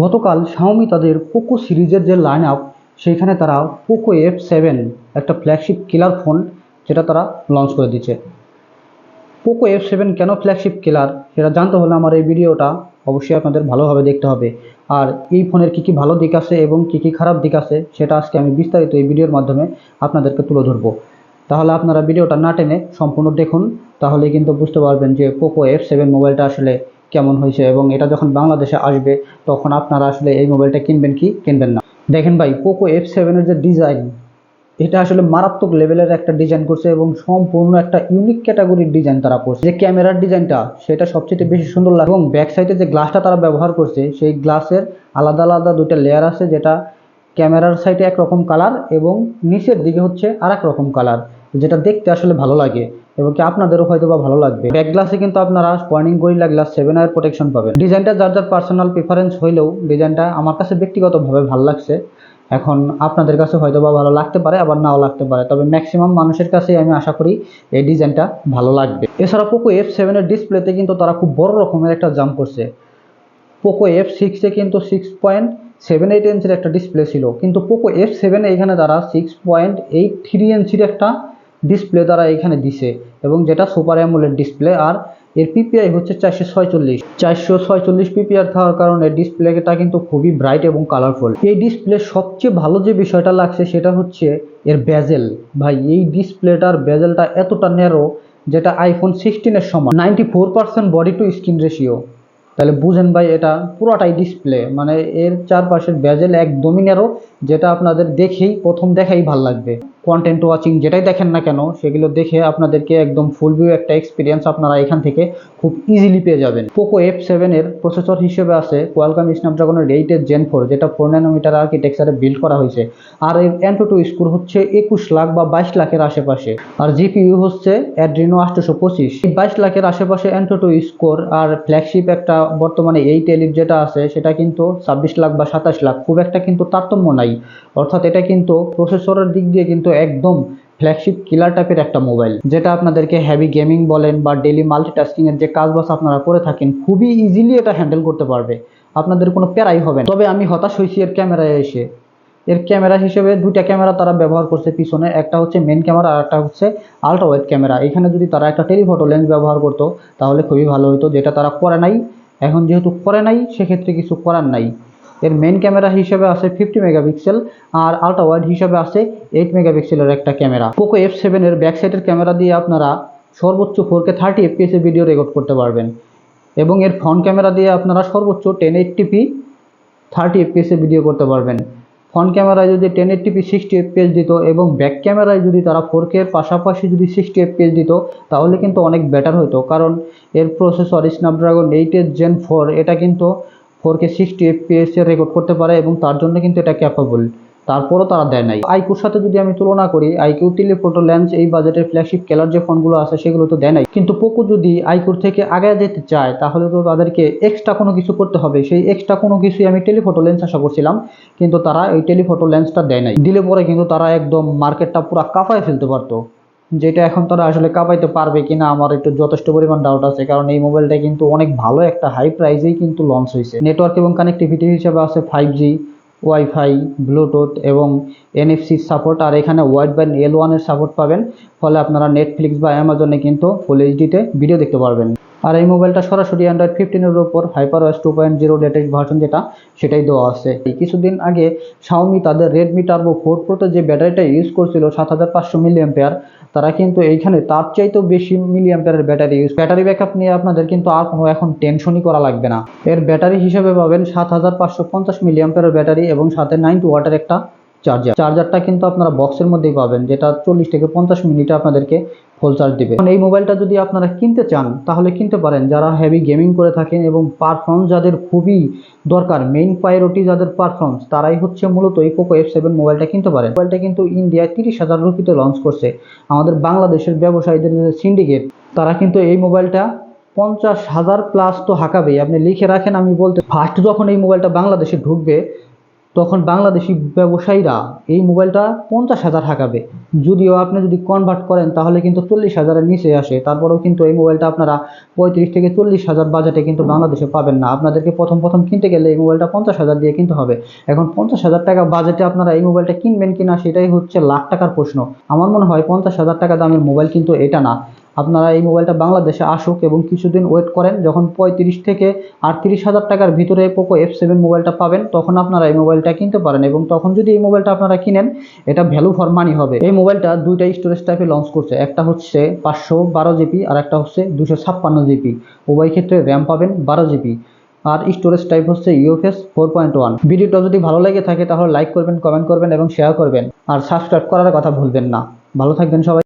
গতকাল শাওমি তাদের পোকো সিরিজের যে লাইন আপ সেইখানে তারা পোকো এফ সেভেন একটা ফ্ল্যাগশিপ কিলার ফোন যেটা তারা লঞ্চ করে দিচ্ছে পোকো এফ সেভেন কেন ফ্ল্যাগশিপ কিলার সেটা জানতে হলে আমার এই ভিডিওটা অবশ্যই আপনাদের ভালোভাবে দেখতে হবে। আর এই ফোনের কী কী ভালো দিক আছে এবং কী কী খারাপ দিক আছে, সেটা আজকে আমি বিস্তারিত এই ভিডিওর মাধ্যমে আপনাদেরকে তুলে ধরবো। তাহলে আপনারা ভিডিওটা না টেনে সম্পূর্ণ দেখুন তাহলে কিন্তু বুঝতে পারবেন যে পোকো এফ সেভেন মোবাইলটা আসলে কেমন হয়েছে এবং এটা যখন বাংলাদেশে আসবে, তখন আপনারা আসলে এই মোবাইলটা কিনবেন কি কিনবেন না। দেখেন ভাই পোকো এফ সেভেনের যে ডিজাইন এটা আসলে মারাত্মক লেভেলের একটা ডিজাইন করছে এবং সম্পূর্ণ একটা ইউনিক ক্যাটাগরির ডিজাইন তারা করছে। যে ক্যামেরার ডিজাইনটা সেটা সবচেয়ে বেশি সুন্দর লাগে এবং ব্যাক সাইডে যে গ্লাসটা তারা ব্যবহার করছে, সেই গ্লাসের আলাদা আলাদা দুটো লেয়ার আছে যেটা ক্যামেরার সাইডে একরকম কালার এবং নিচের দিকে হচ্ছে আর রকম কালার যেটা দেখতে আসলে ভালো লাগে। এবং কি আপনাদেরও হয়তো বা ভালো লাগবে। ব্যাক গ্লাসে কিন্তু আপনারা স্পয়নিং গরিলা গ্লাস সেভেন আয়ের প্রোটেকশন পাবেন। ডিজাইনটা যার যার পার্সোনাল প্রিফারেন্স হইলেও ডিজাইনটা আমার কাছে ব্যক্তিগতভাবে ভালো লাগছে। এখন আপনাদের কাছে হয়তো বা ভালো লাগতে পারে, আবার নাও লাগতে পারে। তবে ম্যাক্সিমাম মানুষের কাছেই আমি আশা করি এই ডিজাইনটা ভালো লাগবে। এছাড়া পোকো এফ সেভেনের ডিসপ্লেতে কিন্তু তারা খুব বড় রকমের একটা জাম্প করছে। পোকো এফ সিক্সে কিন্তু সিক্স পয়েন্ট সেভেন এইট ইঞ্চির একটা ডিসপ্লে ছিল। কিন্তু পোকো এফ সেভেনে এখানে তারা সিক্স পয়েন্ট এইট থ্রি ইঞ্চির একটা ডিসপ্লে তারা এখানে দিছে এবং যেটা সুপার অ্যামোলেড ডিসপ্লে আর এর পিপিআই হচ্ছে চারশো ছয়চল্লিশ। চারশো ছয়চল্লিশ পিপিআর থাকার কারণে ডিসপ্লেটা কিন্তু খুবই ব্রাইট এবং কালারফুল এই ডিসপ্লে সবচেয়ে ভালো যে বিষয়টা লাগছে সেটা হচ্ছে এর ব্যাজেল ভাই, এই ডিসপ্লেটার ব্যাজেলটা এতটা ন্যারো যেটা আইফোন সিক্সটিনের সমান। Ninety four percent body to screen ratio তাহলে বুঝেন ভাই, এটা পুরোটাই ডিসপ্লে মানে এর চারপাশের ব্যাজেল একদমই ন্যারো যেটা আপনাদের দেখেই, প্রথম দেখাই ভালো লাগবে। কন্টেন্ট ওয়াচিং যেটাই দেখেন না কেন, সেগুলো দেখে আপনাদেরকে একদম ফুল ভিউ একটা এক্সপিরিয়েন্স আপনারা এখান থেকে খুব ইজিলি পেয়ে যাবেন। পোকো এফ সেভেনের প্রসেসর হিসেবে আছে কোয়ালকাম স্ন্যাপড্রাগনের এইটের জেন ফোর যেটা ফোর ন্যানোমিটার আর্কিটেকচারে বিল্ড করা হয়েছে। আর এর অ্যান্টো টু স্কোর হচ্ছে একুশ লাখ বা বাইশ লাখের আশেপাশে। আর জিপিইউ হচ্ছে অ্যাড্রিনো আটশোশো পঁচিশ। এই বাইশ লাখের আশেপাশে অ্যান্টো টু স্কোর আর ফ্ল্যাগশিপ একটা বর্তমানে এইট এলিট যেটা আছে, সেটা কিন্তু ছাব্বিশ লাখ বা সাতাশ লাখ, খুব একটা কিন্তু তারতম্য নাই। অর্থাৎ এটা কিন্তু প্রসেসরের দিক দিয়ে কিন্তু একদম ফ্ল্যাগশিপ কিলার টাইপের একটা মোবাইল যেটা আপনাদেরকে হ্যাভি গেমিং বলেন বা ডেলি মাল্টিটাস্কিং এর যে কাজবাজ আপনারা করে থাকেন, খুবই ইজিলি এটা হ্যান্ডেল করতে পারবে। আপনাদের কোনো প্যারাই হবে না। তবে আমি হতাশ হয়েছি এর ক্যামেরায় এসে। এর ক্যামেরা হিসেবে দুইটা ক্যামেরা তারা ব্যবহার করছে পিছনে, একটা হচ্ছে মেন ক্যামেরা আর একটা হচ্ছে আলট্রা ওয়াইড ক্যামেরা এখানে যদি তারা একটা টেলিফটো লেন্স ব্যবহার করতো, তাহলে খুবই ভালো হতো যেটা তারা করে নাই। এখন যেহেতু করে নাই, সেক্ষেত্রে কিছু করার নাই। এর মেন ক্যামেরা হিসেবে আছে ফিফটি মেগাপিক্সেল আর আলট্রা ওয়াইড হিসেবে আছে এইট মেগাপিক্সেলের একটা ক্যামেরা পোকো এফ সেভেনের ব্যাক সাইডের ক্যামেরা দিয়ে আপনারা সর্বোচ্চ ফোর কে থার্টি এফপিএসে ভিডিও রেকর্ড করতে পারবেন। এবং এর ফ্রন্ট ক্যামেরা দিয়ে আপনারা সর্বোচ্চ টেন এইটটিপি থার্টি এফপিএসে ভিডিও করতে পারবেন। ফ্রন্ট ক্যামেরায় যদি টেন এইটটিপি সিক্সটি এফপিএস দিত এবং ব্যাক ক্যামেরায় যদি তারা ফোর এর পাশাপাশি যদি সিক্সটি এফপিএস দিত, তাহলে কিন্তু অনেক বেটার হতো কারণ এর প্রসেসর স্ন্যাপড্রাগন এইটের জেন ফোর এটা কিন্তু ফোর কে সিক্সটি এফপিএস এর রেকর্ড করতে পারে এবং তার জন্য কিন্তু এটা ক্যাপাবল তারপরও তারা দেয় নাই। আইকুর সাথে যদি আমি তুলনা করি, আইকিউ, টেলিফোটো লেন্স এই বাজেটের ফ্ল্যাগশিপ কেলার যে ফোনগুলো আছে, সেগুলো তো দেয় নাই। কিন্তু পোকো যদি আইকুর থেকে আগে যেতে চায়, তাহলে তো তাদেরকে এক্সট্রা কোনো কিছু করতে হবে। সেই এক্সট্রা কোনো কিছুই আমি টেলিফোটো লেন্স আশা করছিলাম, কিন্তু তারা এই টেলিফোটো লেন্সটা দেয় নাই। দিলে পরে কিন্তু তারা একদম মার্কেটটা পুরো কাঁপায় ফেলতে পারতো। যেটা এখন তারা আসলে কাঁপাইতে পারবে কিনা আমার একটু যথেষ্ট পরিমাণ ডাউট আছে, কারণ এই মোবাইলটা কিন্তু অনেক ভালো একটা হাই প্রাইজেই কিন্তু লঞ্চ হয়েছে। নেটওয়ার্ক এবং কানেক্টিভিটি হিসেবে আছে ফাইভ জি ওয়াইফাই ব্লুটুথ এবং এনএফসি সাপোর্ট আর এখানে ওয়াইড ব্যান্ড এল ওয়ানের সাপোর্ট পাবেন। ফলে আপনারা নেটফ্লিক্স বা অ্যামাজনে কিন্তু ফুল এইচডিতে ভিডিও দেখতে পারবেন। আর এই মোবাইলটা সরাসরি অ্যান্ড্রয়েড ফিফটিনের উপর HyperOS two point zero latest version যেটা, সেটাই দেওয়া আছে। এই কিছুদিন আগে শাওমি তাদের রেডমি টার্বো ফোর প্রোতে যে ব্যাটারিটা ইউজ করছিল, সাত হাজার পাঁচশো পেয়ার তারা কিন্তু এইখানে তার চাইতেও বেশি পেয়ারের ব্যাটারি ইউজ ব্যাটারি ব্যাকআপ নিয়ে আপনাদের কিন্তু আর কোনো এখন টেনশনই করা লাগবে না। এর ব্যাটারি হিসেবে পাবেন সাত হাজার পাঁচশো পঞ্চাশ পেয়ারের ব্যাটারি এবং সাথে নাইনটি ওয়াটের একটা চার্জার চার্জারটা কিন্তু আপনারা বক্সের মধ্যেই পাবেন, যেটা চল্লিশ থেকে পঞ্চাশ মিনিটে আপনাদেরকে ফুল চার্জ দিবে। এই মোবাইলটা যদি আপনারা কিনতে চান, তাহলে কিনতে পারেন। যারা হেভি গেমিং করে থাকেন এবং পারফরমেন্স যাদের খুবই দরকার মেইন প্রায়োরিটি যাদের পারফরমেন্স তারাই হচ্ছে মূলত এই পোকো এফ সেভেন মোবাইলটা কিনতে পারেন। মোবাইলটা কিন্তু ইন্ডিয়ায় তিরিশ হাজার রুপিতে লঞ্চ করছে। আমাদের বাংলাদেশের ব্যবসায়ীদের সিন্ডিকেট তারা কিন্তু এই মোবাইলটা পঞ্চাশ হাজার প্লাস তো হাঁকাবেই। আপনি লিখে রাখেন, আমি বলতে ফার্স্ট যখন এই মোবাইলটা বাংলাদেশে ঢুকবে তখন বাংলাদেশি ব্যবসায়ীরা এই মোবাইলটা পঞ্চাশ হাজার হাঁকাবে। যদিও আপনি যদি কনভার্ট করেন, তাহলে কিন্তু চল্লিশ হাজারের নিচে আসে। তারপরেও কিন্তু এই মোবাইলটা আপনারা পঁয়ত্রিশ থেকে চল্লিশ হাজার বাজেটে কিন্তু বাংলাদেশে পাবেন না। আপনাদেরকে প্রথম প্রথম কিনতে গেলে এই মোবাইলটা পঞ্চাশ হাজার দিয়ে কিনতে হবে। এখন পঞ্চাশ হাজার টাকা বাজেটে আপনারা এই মোবাইলটা কিনবেন কিনা, সেটাই হচ্ছে লাখ টাকার প্রশ্ন। আমার মনে হয় পঞ্চাশ হাজার টাকা দামের মোবাইল কিন্তু এটা না। আপনারা এই মোবাইলটা বাংলাদেশে আসুক এবং কিছুদিন ওয়েট করেন, যখন পঁয়ত্রিশ থেকে আটত্রিশ হাজার টাকার ভিতরে পোকো এফ সেভেন মোবাইলটা পাবেন, তখন আপনারা এই মোবাইলটা কিনতে পারেন এবং তখন যদি এই মোবাইলটা আপনারা কিনেন, এটা ভ্যালু ফর মানি হবে। এই মোবাইলটা দুইটা স্টোরেজ টাইপে লঞ্চ করছে, একটা হচ্ছে পাঁচশো বারো জিবি আর একটা হচ্ছে দুশো ছাপ্পান্ন জিবি উভয় ক্ষেত্রে র্যাম পাবেন বারো জিবি আর স্টোরেজ টাইপ হচ্ছে ইউএফএস ফোর পয়েন্ট ওয়ান ভিডিওটা যদি ভালো লেগে থাকে, তাহলে লাইক করবেন কমেন্ট করবেন এবং শেয়ার করবেন। আর সাবস্ক্রাইব করার কথা ভুলবেন না। ভালো থাকবেন সবাই।